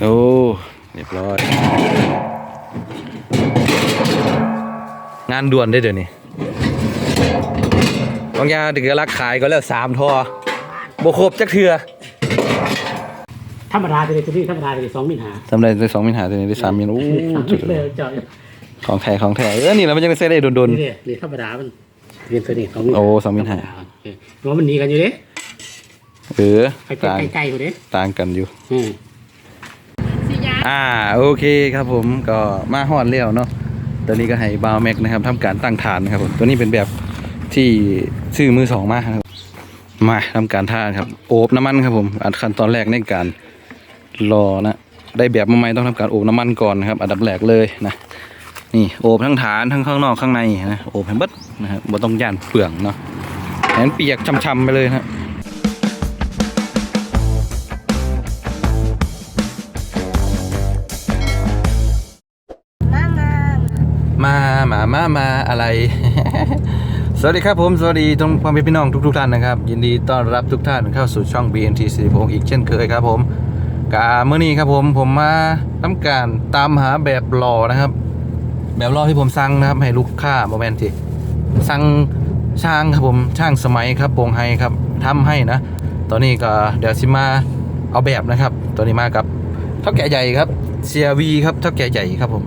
โอ้เรียบร้อย งานด่วนได้เดี๋ยวนี้บางอยางถึงจะรักขายก็แล้วสามทอบ่ครบจักเทือธรรมดาไปเลยตัวนี้ธรรมดาไปเลยสองมิลหาทำได้ได้สองมิลหาตัวนี้ได้สามมิลโอ้จุดเลยจอยของแท้ของแท้เออนี่แหล้วมันจะไปใส่ได้โดนนี่เนี่ยนี่ธรรมดามันเรียนตัวนี้สองมิลโอ้สองมิลห้าเพราะมันหนีกันอยู่เด้ๆเออใกล้ต่างๆใกล้ๆอยู่เด้ต่างกันอยู่ อ่าโอเคครับผมก็มาฮอดแล้วเนาะตอนนี้ก็ให้บาวแม็กนะครับทำการตั้งฐานนะครับผมตัวนี้เป็นแบบที่ซื้อมือสองมาครับมาทำการท่าครับโอบน้ำมันครับผมอันขั้นตอนแรกในการรอนะได้แบบมาใหม่ต้องทำการโอบน้ำมันก่อนนะครับ อันดับแรกเลยนะนี่โอบทั้งฐานทั้งข้างนอกข้างในนะโอบให้เบิดนะครับบ่ต้องย่านเปลืองเนาะแขนเปียกช่ำๆไปเลยนะ มามามาอะไร สวัสดีครับผม สวัสดีทุกพ่อแม่พี่น้องทุกๆท่านนะครับ ยินดีต้อนรับทุกท่านเข้าสู่ช่อง BNT สิริพงอีกเช่นเคยครับผมกาเมื่อนี้ครับผมผมมาทำการตามหาแบบหล่อนะครับ แบบหล่อที่ผมสั่งนะครับ ให้ลูกค้าโมเมนต์ที่สั่งช่างครับผมช่างสมัยครับโปรงไฮครับทำให้นะ ตอนนี้ก็เดี๋ยวสิมาเอาแบบนะครับ ตอนนี้มากับเท่าแก่ใหญ่ครับเซียวีครับเท่าแก่ใหญ่ครับผม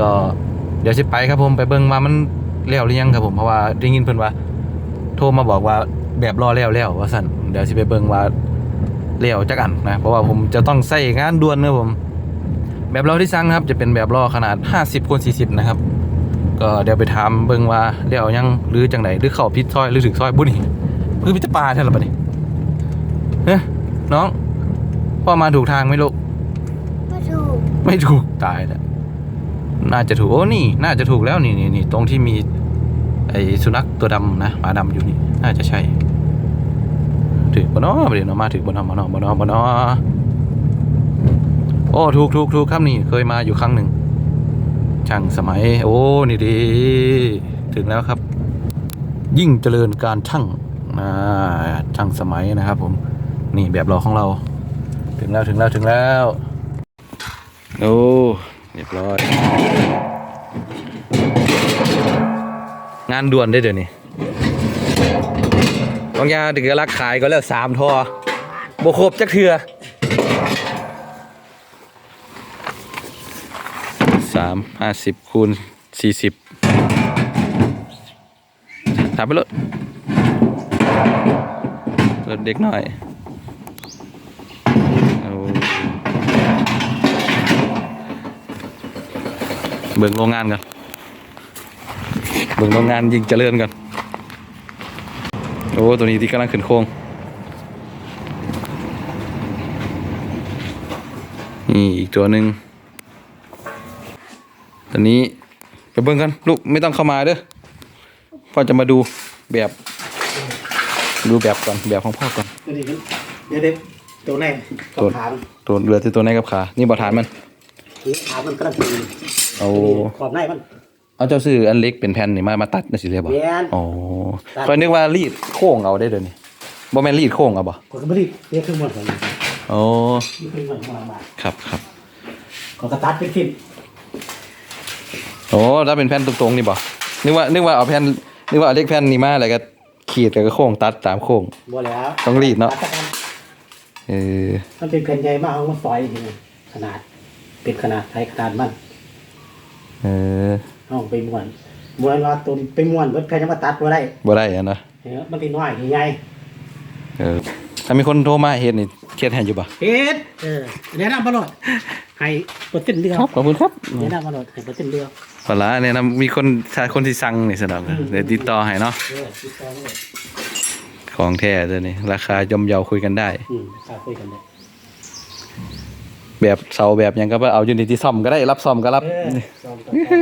ก็ ดี๋ยวสิไปครับผมไปเบิ่งว่ามันแล้วหรือยังครับผมเพราะว่าได้ยินเพิ่นว่า โทรมาบอกว่าแบบรอแล้วแล้วว่าสั่นเดี๋ยวสิไปเบิ่งว่าแล้วจักอันนะเพราะว่าผมจะต้องใส่งานด่วนนะครับผม แบบรอที่สั่งนะครับ จะเป็นแบบรอขนาด 50คูณ40 นะครับ ก็เดี๋ยวไปถามเบิ่งว่าแล้วยังหรือจังไดหรือเข้าผิดซอยหรือถึงซอยบุนี่คือพิจปลาใช่หรือเปล่านี่เฮ้ยน้องพ่อมาถูกทางไหมลูกก็ถูกไม่ถูกตายแล้ว น่าจะถูกโอ้นี่ น่าจะถูกแล้วนี่นี่นี่ตรงที่มี ไอ้สุนัขตัวดำนะหมาดำอยู่นี่น่าจะใช่ถึกบนอ้อเดี๋ยวเนามาถึกบนอ้อบนอ้อบนอ้อบนอ้อโอ้ถูกถูกถูกครับนี่เคยมาอยู่ครั้งหนึ่งช่างสมัย โอ้นี่ดี ถึงแล้วครับ ยิ่งเจริญการช่างอ่าช่างสมัยนะครับผมนี่แบบเราของเรา ถึงแล้วถึงแล้วถึงแล้วโอ้ เรียบร้อย งานด่วนได้เดี๋ยวนี้บางอยางถึงจะรักขายก็แล้วสามทอบครบจักเทือสามห้าสิบคูณสี่สิบถามไปรถรถเด็กหน่อย เบิ่งโรงงานกันเบิ่งโรงงานยิงเจริญกันโอ้ตัวนี้ที่กำลังขึ้นโค้งนี่อีกตัวหนึ่งตอนนี้ไปเบิ่งกันลูกไม่ต้องเข้ามาเด้อพ่อจะมาดูแบบ ดูแบบก่อนแบบของพ่อก่อนตัวนี้มันเดี๋ยวเด็กตัวแรกตัวขาตัวเรือที่ตัวไหนกับขา นี่บอฐานมันคือขามันกำลังตี เอาขอบในมัน เอาเจ้าซื้ออันเล็กเป็นแผ่นนี่มามาตัดนะสิเรียบบ่แม่น อ๋อตัดก็นึกว่ารีดโค้งเอาได้เดี๋ยวนี้บ่แม่นรีดโค้งเอาบ่ผมก็ไม่ได้เรียกเครื่องมือของมันโอ้นี่เครื่องมือมามาครับครับขอกระตัดเป็นทิ้นโอ้ถ้าเป็นแผ่นตรงๆนี่บ่นึกว่านึกว่าเอาแผ่นนึกว่าเอาเล็กแผ่นนี่มาแล้วก็ขีดแล้วก็โค้งตัดตามโค้ง บ่แล้วต้องรีดเนาะ ตัสักอัเออ มันเป็นแผ่นใหญ่มากเอามาซอยทีนึงขนาด เป็นขนาดไทยขนาดมัน เออเอาไปม้วนม้วนว่าตัวไปม้วนเบิดใครจะมาตัดบ่ได้บ่ได้อะเนาะเออมันทีน้อยทีใหญ่เออถ้ามีคนโทรมาเฮ็ดนี่เครียดให้อยู่บ่เฮ็ดเออแนะนำมาโลดให้เปอร์เซ็นต์เดียวครับขอบคุณครับแนะนำมาโลดให้เปอร์เซ็นต์เดียวปลาเนี่ยนะมีคนชายคนที่สั่งนี่สนับเดี๋ยวติดต่อให้เนาะเออติดต่อมาโลดของแท้เด้อนี่ราคาย่อมเยาคุยกันได้อืมค่าคุยกันได้ แบบเสาแบบหยังก็เอาอยู่ในที่ซ่อมก็ได้รับซ่อมก็รับ เออลองต่อไป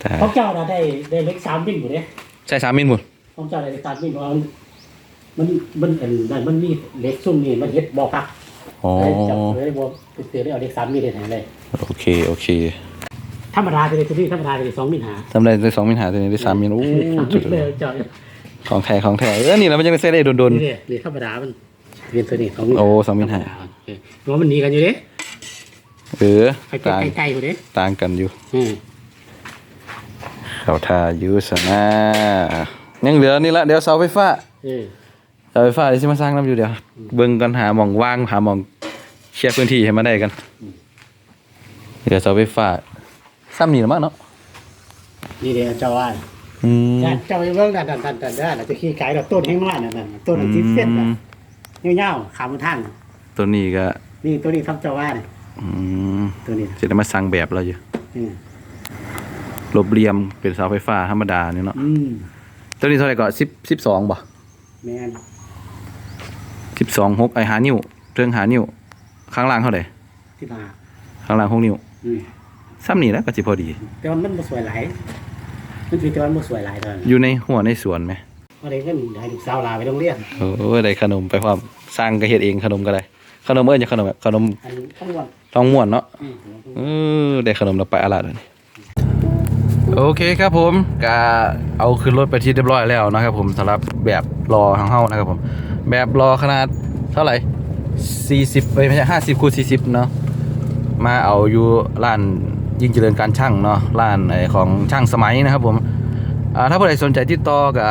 แต่ของเจ้าน่ะได้ได้เล็กสามบินอยู่เด้ใช่สามมิลหมดของเจ้าได้เล็กสามบินเพราะว่ามันมันมันอันนั้นมันมีเล็กซุ่มนี่มันเฮ็ดบ่พักอ๋อเลยจับเลยบ่เตือนได้เอาเล็กสามบินเฮ็ดให้เลยโอเคโอเคธรรมดาไปเลยตัวนี้ธรรมดาไปเลยสองบินหาทำได้ได้สองมิลหาตัวนี้ได้สามมิลโอ้สามจุบิดนเลยเจ้าของแท้ของแท้เออนี่แหล้วมันจะไปใส่ได้โดน นี่นี่ธรรมดามันเรียนตัวนี้สองบินโอ้สองบินหาโอเค เพราะมันหนีกันอยู่เด้เออไปเก็บต่างไกลๆอยู่เด้ต่างกันอยู่อืมเขาทาอยู่สนะยังเหลือนี่ละเดี๋ยวเสาไฟฟ้าเออเสาไฟฟ้าเดี๋ยวสิมาสร้างน้ำอยู่เดี๋ยวเบิ่งกันหาหม่องว่างหาหม่องเคลียร์พื้นที่ให้มันได้กันเดี๋ยวเสาไฟฟ้าซ้ำนี่ละมั้งเนาะนี่เดี๋ยวเจ้าว่าอืมเจ้าไปเบิ่งดันดันดันดันดันจะขี้ไก่ดอกต้นแห้งน้อยนั่นน่ะต้นอันที่เส้นน่ะยาวๆขามบนทาง ตัวนี้ก็ นี่ตัวนี้ทำเจ้าว่านี่อืมตัวนี้จะได้มาสั่งแบบเราอยู่อืมลบเหลี่ยมเป็นเสาไฟฟ้าธรรมดานี่เนาะอืมตัวนี้เท่าไหร่ก็สิบสิบสองบ่แม่นสิบสองหกไอหานิ้วเรื่องหานิ้ว ข้างล่างเท่าไหร่ที่มาข้างล่างหกนิ้วอืมซ้ำนี่แล้วก็สิพอดี แต่ว่ามันบ่สวยหลายมันคือแต่ว่ามันบ่สวยหลายเท่านั้นอยู่ในหัวในสวนไหมว่าได้เงินให้ลูกสาวลาไปโรงเรียน โอ้ได้ขนมไปพร้อมสร้างก็เฮ็ดเองขนมก็ได้ ขนมเอ้ยจะขนมแบบขนมอันทั้งวันทองม้วนเนาะอืมเออได้ขนมเราไปอาลาดเลยโอเคครับผมก็เอาขึ้นรถไปที่เรียบร้อยแล้วนะครับผมสำหรับแบบรอของเฮานะครับผม แบบรอขนาดเท่าไหร่40ไม่ใช่50คูณ40 เนาะมาเอาอยู่ร้านยิ่งเจริญการช่างเนาะร้านไอของช่างสมัยนะครับผมอ่าถ้าผู้ใดสนใจติดต่อกับ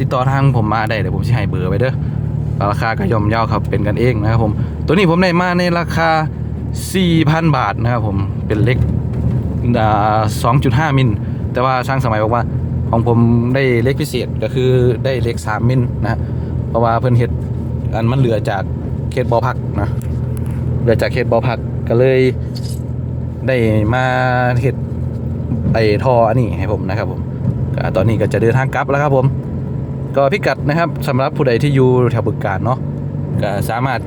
ติดต่อทางผมมาได้เดี๋ยวผมจะให้เบอร์ไว้เด้อ ราคาก็ย่อมเยาวครับเป็นกันเองนะครับผม ตัวนี้ผมได้มาในราคา 4,000 บาทนะครับผมเป็นเล็กอ่า2.5มิลแต่ว่าช่างสมัยบอกว่าของผมได้เล็กพิเศษก็คือได้เล็ก3มิลนะเพราะว่าเพิ่นเฮ็ดอันมันเหลือจากเขตบอพักนะเหลือจากเขตบอพักก็เลยได้มาเฮ็ดไอท่ออันนี้ให้ผมนะครับผมตอนนี้ก็จะเดินทางกลับแล้วครับผม ก็พิกัดนะครับสำหรับผู้ใดที่อยู่แถวบึกการเนาะก็สามารถ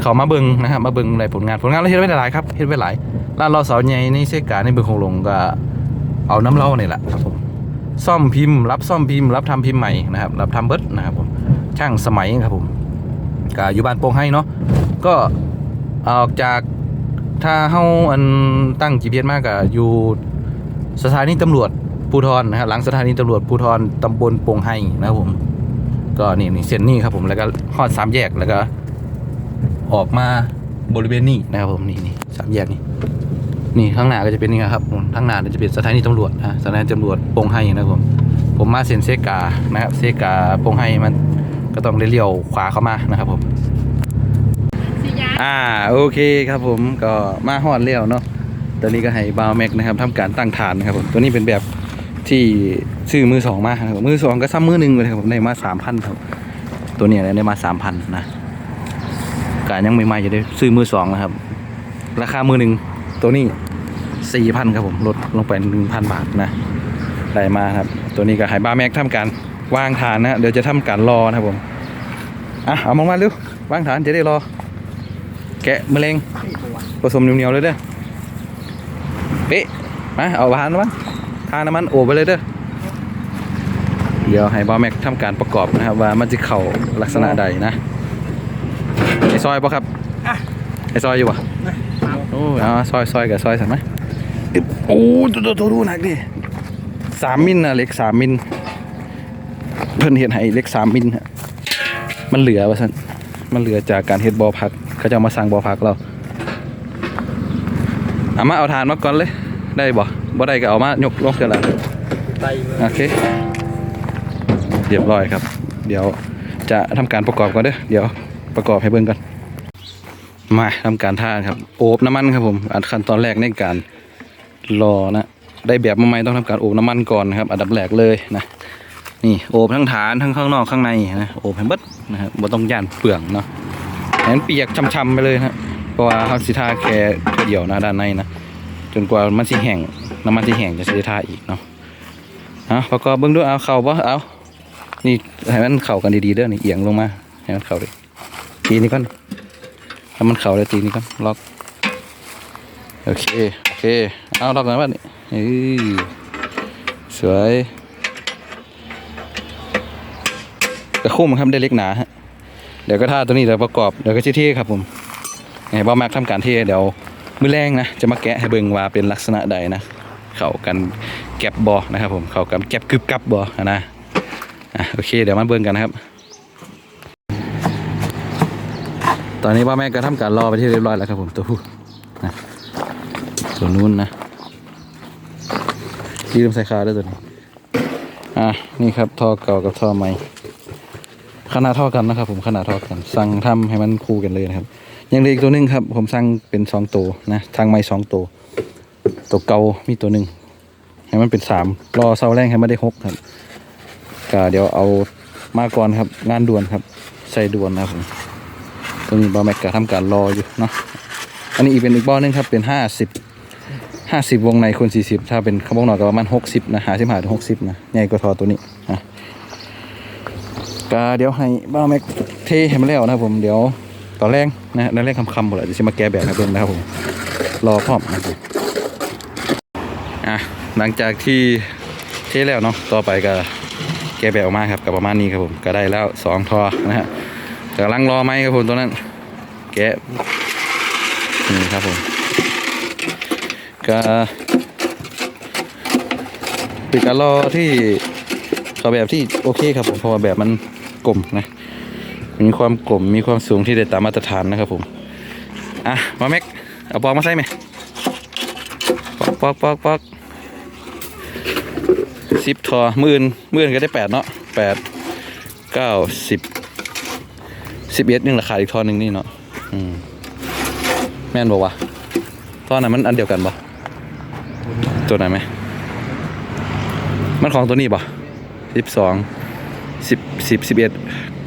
เข้ามาเบิ่งนะครับมาเบิ่งในผลงานผลงานเราเฮ็ดไว้หลายครับเฮ็ดไว้หลายร้านเราเสาใหญ่ในเซกาในบึงคงหลงก็เอาน้ำเล่านี่แหละครับผมซ่อมพิมพ์ รับซ่อมพิมพ์ รับทำพิมพ์ใหม่นะครับรับทำเบิดนะครับผมช่างสมัยครับผมก็อยู่บ้านโป่งให้เนาะก็ออกจากถ้าเฮาอันตั้ง GPS มากก็อยู่สถานีตำรวจ ภูธรนะครับหลังสถานีตำรวจภูธรตำบลปงให้นะครับผม ก็นี่นี่เส้นนี้ครับผมแล้วก็ฮอดสามแยกแล้วก็ ออกมาบริเวณนี้นะครับผมนี่นี่สามแยกนี่นี่ข้างหน้าก็จะเป็นนี่ครับข้างหน้าจะเป็นสถานีตำรวจนะสถานีตำรวจปงไห้นะครับผมผมมาเส้นเซกานะครับเซกาปงไห้มันก็ต้องได้เลี้ยวขวาเข้ามานะครับผมอ่าโอเคครับผมก็มาฮอดเลี้ยวเนาะตอนนี้ก็ให้บาวแม็กนะครับทำการตั้งฐานนะครับผมตัวนี้เป็นแบบ ที่ซื้อมือสองมาครับมือสองก็ซ้ำมือหนึ่งเลยครับผมได้มาสามพันครับ ตัวเนี้ยได้มาสามพันนะการยังใหม่ๆจะได้ซื้อมือสองนะครับ ราคามือหนึ่งตัวนี้สี่พันครับผมลดลงไปหนึ่งพันบาทนะได้มาครับ ตัวนี้ก็ให้บาแม็กทำการวางฐานนะเดี๋ยวจะทำการรอนะครับผมอะเอามามาเร็ววางฐานจะได้รอ แกะแมลงผสมเหนียวๆเลยเด้อเป๊ะมาเอาทานมัน ทานน้ำมันโอบไปเลยเด้อเดี๋ยวให้บอแม็กทำการประกอบนะครับ ว่ามันจะเข่าลักษณะใดนะไอซอยปะครับไอซอยอยู่ปะโอ้เอาซอยซอยกับซอยสันไหมอึ๊บโอ้ตัวตัวตัวดูหนักดิสามมิลนะเล็กสามมิลเพิ่นเห็นให้เล็กสามมิลฮะมันเหลือวะสันมันเหลือจากการเฮ็ดบอพัก เขาจะเอามาสั่งบอพักเราเอามาเอาทานมาก่อนเลย ได้บ่บ่ได้ก็เอามายกลงกันละไปโอเคเรียบร้อยครับ เดี๋ยวจะทำการประกอบก่อนเด้อเดี๋ยวประกอบให้เบิ่งก่อนมาทำการท่าครับ โอบน้ำมันครับผมอันขั้นตอนแรกในการรอนะ ได้แบบมาใหม่ต้องทำการโอบน้ำมันก่อนนะครับ อันดับแรกเลยนะนี่โอบทั้งฐานทั้งข้างนอกข้างในนะโอบให้เบิดนะครับบ่ต้องย่านเปลืองเนาะให้มันเปียกช่ำๆไปเลยนะเพราะว่าเขาสิท่าแค่เพื่อเดียวนะด้านในนะ จนกว่ามันสิแห้งน้ำมันสิแห้งจะสิทาอีกเนาะเอาประกอบเบิ้องด้วยเอาเข่าปะเอานี่ให้มันเข่ากันดีๆเด้อนี่เอียงลงมาให้มันเข่าเลยตีนี้ก่อนให้มันเข่าเลยตีนี้ก่อนล็อกโอเคโอเคเอาล็อกกันบ้านนี่เอ้ยสวยกระคุ้มครับได้เล็กหนาฮะเดี๋ยวก็ท่าตัวนี้เดี๋ยวประกอบเดี๋ยวก็ชี้เท่ครับผมให้บ้าแม็กทำการเท่เดี๋ยว มือแรงนะจะมาแกะให้เบิ่งว่าเป็นลักษณะใดนะเข้ากันแก็บบอนะครับผมเข้ากันแก็บกึบกับบอนะอะโอเคเดี๋ยวมาเบิ่งกันนะครับ ตอนนี้ป้าแม่ก็ทำการรอไปที่เรียบร้อยแล้วครับผมตัวผู้นะตัวนู้นนะที่ลืมใส่คาด้วยตัวนี้อะนี่ครับท่อเก่ากับท่อใหม่ขนาดเท่ากันนะครับผมขนาดเท่ากัน สั่งทำให้มันคู่กันเลยนะครับ ยังเหลืออีกตัวหนึงครับ ผมสั่งเป็นสองตัวนะทางใหม่สองตัวตัวเก่ามีตัวหนึ่งให้มันเป็นสามรอเสาแรงให้มันได้หกครับก็เดี๋ยวเอามาก่อนครับ งานด่วนครับใส่ด่วนนะผมตัวนี้บาแม็กก็ทำการรออยู่เนาะอันนี้อีกเป็นอีกบอนึงครับเป็นห้าสิบห้าสิบวงในคูณสี่สิบถ้าเป็นขบวงหน่อยก็ประมาณหกสิบนะหาสิบหาถึงหกสิบนะใหญ่กว่าทอตัวนี้นะก็เดี๋ยวให้บ้าแม็กเทให้มันแล้วนะผมเดี๋ยว ตอนแรกนะตอนแรกคำๆหมดเลยเดี๋ยวจะมาแก้แบบให้เบิ่งนะครับผมรอพร้อมนะอะหลังจากที่เทแล้วเนาะต่อไปก็แก้แบบออกมาครับกับประมาณนี้ครับผมก็ได้แล้วสองทอนะฮะกำลังรอไหมครับผมตัวนั้น แกะนี่ครับผมก็เป็นการรอที่ต่อแบบที่โอเคครับผมเพราะว่าแบบมันกลมนะ มีความกลมมีความสูงที่ได้ตามมาตรฐานนะครับผมอะมาแม็กเอาปอกมาใส่ไหมปอกปอกปอกปอกสิบทอมื่นมื่นก็ได้แปดเนาะแปดเก้าสิบสิบเอ็ดนึงราคาอีกทอหนึ่งนี่เนาะอืมแม่นบอกว่าทอนั้นมันอันเดียวกันปะตัวไหนไหมมันของตัวนี้ปะสิบสอง สิบสิบสิบเอ็ด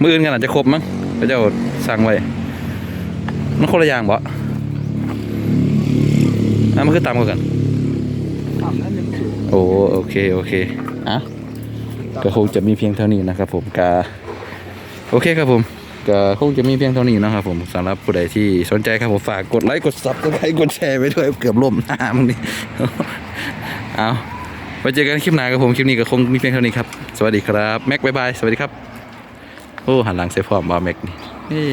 มืออื่นกันอาจจะครบมั้งพระเจ้าสั่งไว้มันคนละอย่างบ่อะมันคือตามกันกัน โอ้โอเคโอเคอะก็คงจะมีเพียงเท่านี้นะครับผมกาโอเคครับผมก็คงจะมีเพียงเท่านี้นะครับผมสำหรับผู้ใดที่สนใจครับผมฝากกดไลค์กดซับสไครต์กดแชร์ไปด้วยเกือบล่มหน้ามึงนี่เอา ไว้เจอกันคลิปหน้ากับผมคลิปนี้ก็คงมีเพียงเท่านี้ครับ สวัสดีครับ แม็กบายบาย สวัสดีครับ โอ้หันหลังใส่พร้อมบาแม็กนี่